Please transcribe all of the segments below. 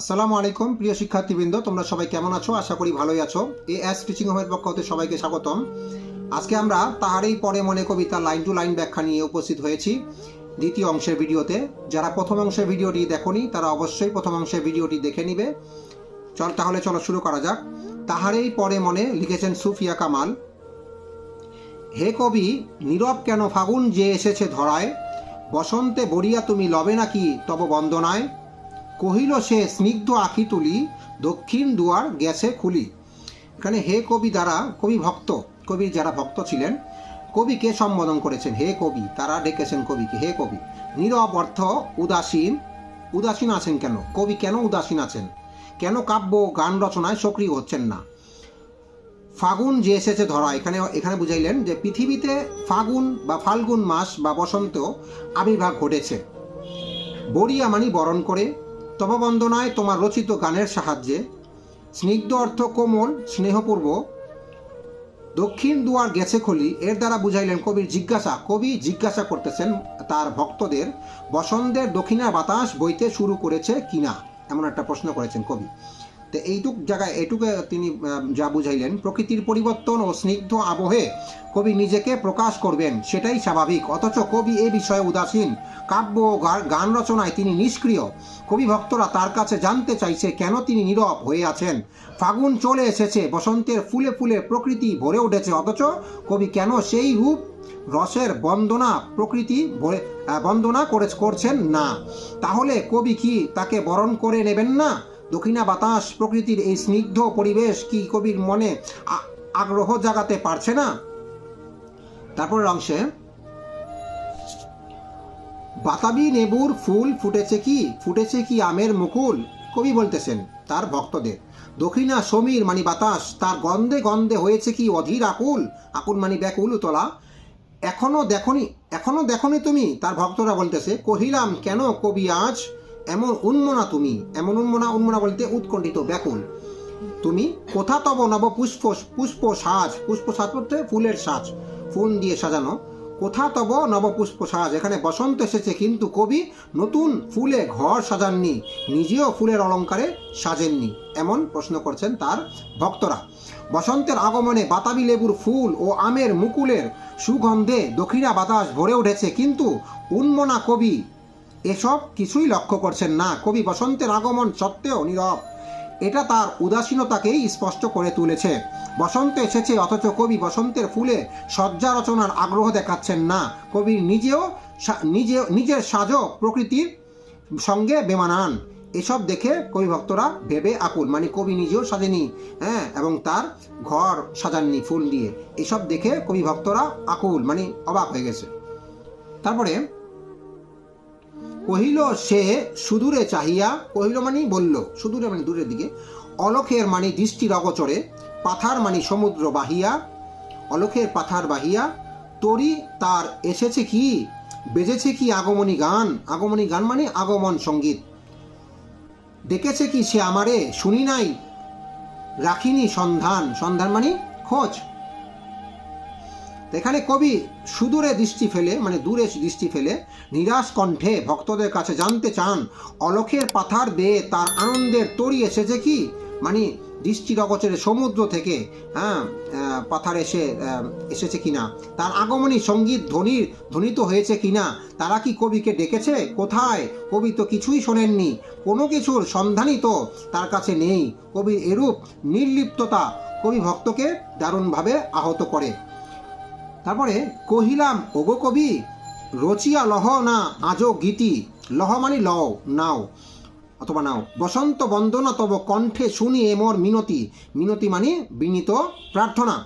আসসালামু আলাইকুম, প্রিয় শিক্ষার্থীবৃন্দ, তোমরা সবাই কেমন আছো? আশা করি ভালোই আছো। এ এস টিচিং হোমের পক্ষ হতে সবাইকে স্বাগতম। আজকে আমরা তাহারেই পরে মনে কবিতা লাইন টু লাইন ব্যাখ্যা নিয়ে উপস্থিত হয়েছি দ্বিতীয় অংশের ভিডিওতে। যারা প্রথম অংশের ভিডিওটি দেখোনি, তারা অবশ্যই প্রথম অংশের ভিডিওটি দেখে নিবে। চল তাহলে চলো শুরু করা যাক। তাহারেই পরে মনে লিখেছেন সুফিয়া কামাল, হে কবি, নীরব কেন ফাগুন যে এসেছে ধরায়? বসন্তে বরিয়া তুমি লবে নাকি তব বন্দনায়? কহিল, সে স্নিগ্ধ আখি তুলি, দক্ষিণ দুয়ার গ্যাসে খুলি। এখানে হে কবি দ্বারা, কবি ভক্ত, কবির যারা ভক্ত ছিলেন কবিকে সম্বোধন করেছেন? হে কবি, তারা ডেকেছেন কবিকে, হে কবি। নীরব অর্থ উদাসীন উদাসীন আছেন কেন? কবি কেন উদাসীন আছেন? কেন কাব্য গান রচনায় সক্রিয় হচ্ছেন না? ফাগুন যে এসেছে ধরা, এখানে এখানে বুঝাইলেন যে পৃথিবীতে ফাগুন বা ফাল্গুন মাস বা বসন্ত আবির্ভাব ঘটেছে। বরিয়া মানি বরণ করে তপবন্দনায় তোমার রচিত গানের সাহায্যে স্নিগ্ধ অর্থ কোমল স্নেহপূর্ব দক্ষিণ দুয়ার গেছে খলি। এর দ্বারা বুঝাইলেন কবির জিজ্ঞাসা। কবি জিজ্ঞাসা করতেছেন তার ভক্তদের, বসন্তের দক্ষিণা বাতাস বইতে শুরু করেছে কিনা? এমন একটা প্রশ্ন করেছেন কবি। তো এইটুক জায়গায় এটুকে তিনি যা বুঝাইলেন, প্রকৃতির পরিবর্তন ও স্নিগ্ধ আবহে কবি নিজেকে প্রকাশ করবেন, সেটাই স্বাভাবিক। অথচ কবি এ বিষয়ে উদাসীন। কাব্য ও গান রচনায় তিনি নিষ্ক্রিয়। কবি ভক্তরা তার কাছে জানতে চাইছে কেন তিনি নীরব হয়ে আছেন। ফাগুন চলে এসেছে, বসন্তের ফুলে ফুলে প্রকৃতি ভরে উঠেছে, অথচ কবি কেন সেই রূপ রসের বন্দনা প্রকৃতি বন্দনা করে করছেন না? তাহলে কবি কি তাকে বরণ করে নেবেন না? দক্ষিণা বাতাস প্রকৃতির এই স্নিগ্ধ পরিবেশ কি কবির মনে আগ্রহ জাগাতে পারছে না? তারপরের অংশে, বাতাবি নেবুর ফুল ফুটেছে কি? ফুটেছে কি আমের মুকুল? কবি বলতেছেন, তার ভক্তদের। দক্ষিণা সমীর মানি বাতাস, তার গন্ধে গন্ধে হয়েছে কি অধীর আকুল? আকুল মানি ব্যাকুল উতলা। এখনও দেখনি এখনও দেখনি তুমি? তার ভক্তরা বলতেছে, কহিলাম, কেন কবি আজ এমন উন্মনা তুমি, এমন উন্মনা উন্মনা বলতে উৎকণ্ঠিত, ব্যাকুল। তুমি কোথা তব নব পুষ্প পুষ্প সাজ পুষ্প সাজ বলতে ফুলের সাজ, ফুল দিয়ে সাজানো। কোথা তব নবপুষ্প সাজ, এখানে বসন্ত এসেছে কিন্তু কবি নতুন ফুলে ঘর সাজাননি, নিজেও ফুলের অলঙ্কারে সাজেননি, এমন প্রশ্ন করছেন তার ভক্তরা। বসন্তের আগমনে বাতাবি লেবুর ফুল ও আমের মুকুলের সুগন্ধে দক্ষিণা বাতাস ভরে উঠেছে, কিন্তু উন্মনা কবি এসব কিছুই লক্ষ্য করছেন না। কবি বসন্তের আগমন সত্ত্বেও নীরব। এটা তার উদাসীনতাকেই স্পষ্ট করে তুলেছে। বসন্ত এসেছে অথচ কবি বসন্তের ফুলে সজ্জা রচনার আগ্রহ দেখাচ্ছেন না। কবি নিজেও নিজে, নিজের সাজ প্রকৃতির সঙ্গে বেমানান। এসব দেখে কবি ভক্তরা ভেবে আকুল। মানে কবি নিজেও সাজেনি হ্যাঁ এবং তার ঘর সাজাননি ফুল দিয়ে। এসব দেখে কবি ভক্তরা আকুল মানে অবাক হয়ে গেছে। তারপরে কহিল, সে সুদূরে চাহিয়া কহিল মানে বলল, সুদূরে মানে দূরের দিকে। অলখের মানে দৃষ্টির অগচরে পাথার মানে সমুদ্র বাহিয়া। অলখের পাথার বাহিয়া, তরি তার এসেছে কি? বেজেছে কি আগমনী গান? আগমনী গান মানে আগমন সংগীত। ডেকেছে কি সে আমারে? শুনি নাই। রাখিনি সন্ধান। সন্ধান মানে খোঁজ। এখানে কবি সুদূরে দৃষ্টি ফেলে মানে দূরে দৃষ্টি ফেলে, নিরাশ কণ্ঠে ভক্তদের কাছে জানতে চান, অলখের পাথার বেয়ে তার আনন্দের তরি এসেছে কি? মানে দৃষ্টির অগোচরে সমুদ্র থেকে হ্যাঁ পাথার এসে এসেছে কিনা? তার আগমনী সংগীত ধ্বনির, ধ্বনিত হয়েছে কিনা? তারা কি কবিকে ডেকেছে? কোথায়? কবি তো কিছুই শোনেননি। কোনো কিছুর সন্ধানই তো তার কাছে নেই। কবির এরূপ নির্লিপ্ততা কবি ভক্তকে দারুণভাবে আহত করে। তারপরে কহিলাম, ওগো কবি, রচিয়া লহ না আজো গীতি। লহ মানে লও, নাও। অথবা নাও। বসন্ত বন্দনা তব কণ্ঠে শুনি এমর মিনতি। মিনতি মানে বিনীত প্রার্থনা।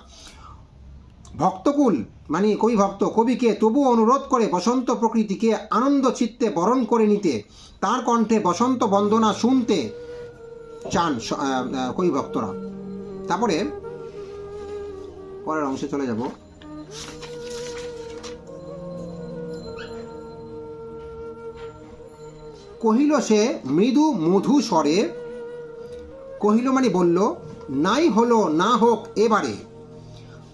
ভক্তকুল মানে কবি ভক্ত, কবিকে তবু অনুরোধ করে বসন্ত প্রকৃতিকে আনন্দ চিত্তে বরণ করে নিতে। তার কণ্ঠে বসন্ত বন্দনা শুনতে চান কবি ভক্তরা। তারপরে পরের অংশে চলে যাব। কহিল সে মৃদু মধু স্বরে, কহিল মানে বলল, নাই হলো, না হোক, এবারে।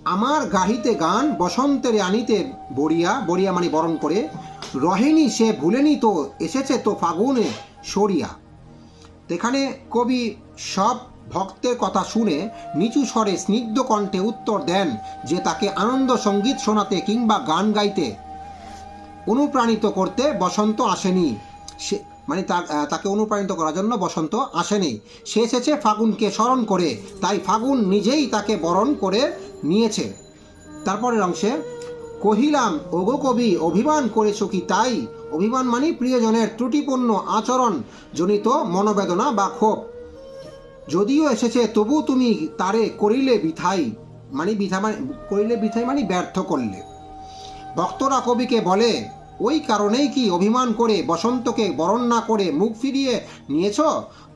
আমার গাহিতে গান, বসন্তের আনিতে বড়িয়া বড়িয়া মানে বরণ করে। রহেনি সে, ভুলেনি তো, এসেছে তো ফাগুনে সরিয়া। এখানে কবি সব ভক্তের কথা শুনে নিচু স্বরে স্নিগ্ধ কণ্ঠে উত্তর দেন যে তাকে আনন্দ সংগীত শোনাতে কিংবা গান গাইতে অনুপ্রাণিত করতে বসন্ত আসেনি। সে মানে তাকে অনুপ্রাণিত করার জন্য বসন্ত আসেনি। সে এসেছে ফাগুনকে স্মরণ করে, তাই ফাগুন নিজেই তাকে বরণ করে নিয়েছে। তারপরের অংশে, কহিলাম, ওগো কবি, অভিমান করেছ কি তাই? অভিমান মানে প্রিয়জনের ত্রুটিপূর্ণ আচরণ, জনিত মনোবেদনা বা ক্ষোভ। যদিও এসেছে, তবু তুমি তারে করিলে বিথাই মানে বিথা মানে করিলে বিথাই মানে ব্যর্থ করলে। ভক্তরা কবিকে বলে, ওই কারণেই কি অভিমান করে বসন্তকে বরণ না করে মুখ ফিরিয়ে নিয়েছ?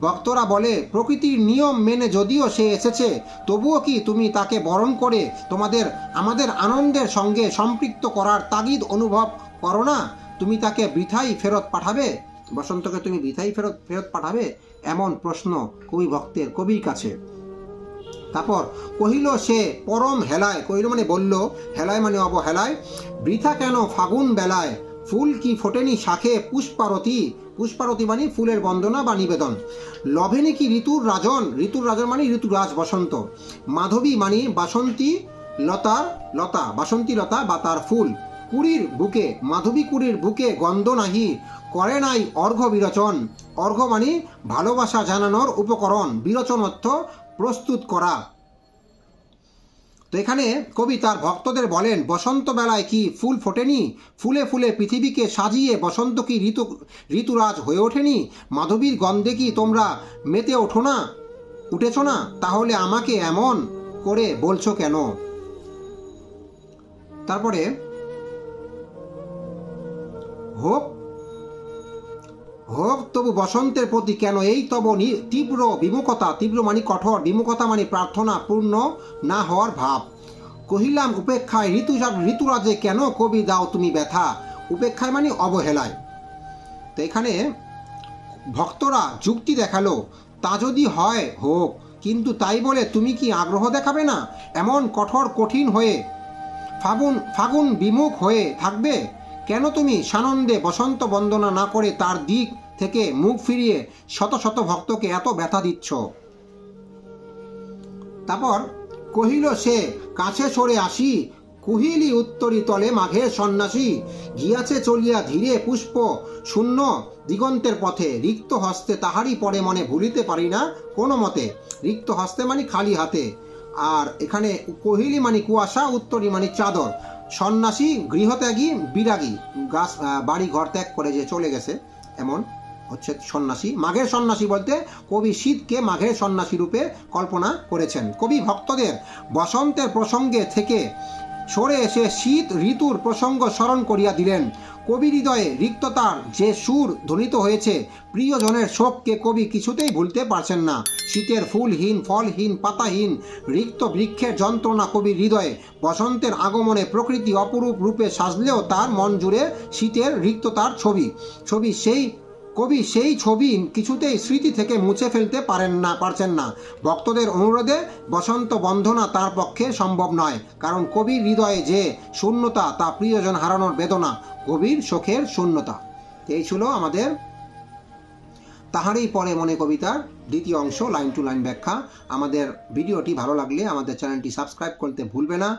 ভক্তরা বলে, প্রকৃতির নিয়ম মেনে যদিও সে এসেছে, তবুও কি তুমি তাকে বরণ করে তোমাদের, আমাদের আনন্দের সঙ্গে সম্পৃক্ত করার তাগিদ অনুভব করো না? তুমি তাকে বৃথাই ফেরত পাঠাবে? বসন্তকে তুমি বৃথাই ফেরত ফেরত পাঠাবে? এমন প্রশ্ন কবি ভক্তের কবির কাছে। তারপর কহিল সে পরম হেলায়, কহিল মানে বলল, হেলায় মানে অবহেলায় বৃথা কেন ফাগুন বেলায়? ফুল কি ফোটেনি শাখে পুষ্পারতি? পুষ্পারতি মানে ফুলের বন্দনা বা নিবেদন। লভেনি কি ঋতুর রাজন? ঋতুর রাজন মানে ঋতুরাজ, বসন্ত। মাধবী মানে বাসন্তী লতার লতা, বাসন্তী লতা বা তার ফুল। কুড়ির বুকে, মাধবী কুড়ির বুকে গন্ধ নাহি। করে নাই অর্ঘ বিরচন। অর্ঘ মানে ভালোবাসা জানানোর উপকরণ বিরচন অর্থ প্রস্তুত করা। তো এখানে কবি তার ভক্তদের বলেন, বসন্ত বেলায় কি ফুল ফোটেনি? ফুলে ফুলে পৃথিবীকে সাজিয়ে বসন্ত কি ঋতু, ঋতুরাজ হয়ে ওঠেনি? মাধবীর গন্ধে কি তোমরা মেতে ওঠো না? উঠেছ না? তাহলে আমাকে এমন করে বলছো কেন? তারপরে, হোক হোক তবু বসন্তের প্রতি কেন এই তব তীব্র বিমুখতা, তীব্র মানে কঠোর, বিমুখতা মানে প্রার্থনা পূর্ণ না হওয়ার ভাব। কহিলাম, উপেক্ষায় ঋতু ঋতুরাজে কেন কবি দাও তুমি ব্যথা? উপেক্ষায় মানে অবহেলায়। তো এখানে ভক্তরা যুক্তি দেখাল, তা যদি হয় হোক, কিন্তু তাই বলে তুমি কি আগ্রহ দেখাবে না? এমন কঠোর, কঠিন হয়ে, ফাগুন ফাগুন বিমুখ হয়ে থাকবে? কেন তুমি সানন্দে বসন্ত বন্দনা না করে তার দিক থেকে মুখ ফিরিয়ে শত শত ভক্তকে এত ব্যথা দিচ্ছ? তারপর কহিল সে, কাছে সরে আসি। কুহিলি উত্তরি তলে মাঘের সন্ন্যাসী, গিয়াছে চলিয়া ধীরে পুষ্প, শূন্য দিগন্তের পথে। রিক্ত হস্তে তাহারই পরে মনে ভুলিতে পারি না কোনো মতে। রিক্ত হস্তে মানে খালি হাতে। আর এখানে কহিলি মানে কুয়াশা, উত্তরি মানে চাদর। সন্ন্যাসী, গৃহত্যাগী, বিরাগী। গাছ বাড়ি ঘর ত্যাগ করে যে চলে গেছে, এমন হচ্ছে সন্ন্যাসী। মাঘের সন্ন্যাসী বলতে কবি শীতকে মাঘের সন্ন্যাসী রূপে কল্পনা করেছেন। কবি ভক্তদের বসন্তের প্রসঙ্গে থেকে সরে এসে শীত ঋতুর প্রসঙ্গ স্মরণ করিয়া দিলেন। কবি হৃদয়ে রিক্ততার যে সুর ধ্বনিত হয়েছে, প্রিয়জনের শোককে কবি কিছুতেই ভুলতে পারছেন না। শীতের ফুলহীন, ফলহীন, পাতাহীন, রিক্ত বৃক্ষের যন্ত্রণা কবির হৃদয়ে বসন্তের আগমনে প্রকৃতি অপরূপ রূপে সাজলেও তার মন জুড়ে শীতের রিক্ততার ছবি। ছবি সেই কবি সেই ছবি কিছুতেই স্মৃতি থেকে মুছে ফেলতে পারেন না, পারছেন না। ভক্তদের অনুরোধে বসন্ত বন্ধনা তার পক্ষে সম্ভব নয়, কারণ কবির হৃদয়ে যে শূন্যতা, তা প্রিয়জন হারানোর বেদনা, কবির শোকের শূন্যতা। এই ছিল আমাদের তাহারই পরে মনে কবিতার দ্বিতীয় অংশ, লাইন টু লাইন ব্যাখ্যা। আমাদের ভিডিওটি ভালো লাগলে আমাদের চ্যানেলটি সাবস্ক্রাইব করতে ভুলবে না।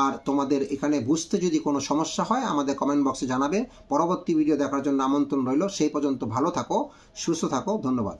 আর তোমাদের এখানে বুঝতে যদি কোনো সমস্যা হয়, আমাদের কমেন্ট বক্সে জানাবে। পরবর্তী ভিডিও দেখার জন্য আমন্ত্রণ রইল। সেই পর্যন্ত ভালো থাকো, সুস্থ থাকো, ধন্যবাদ।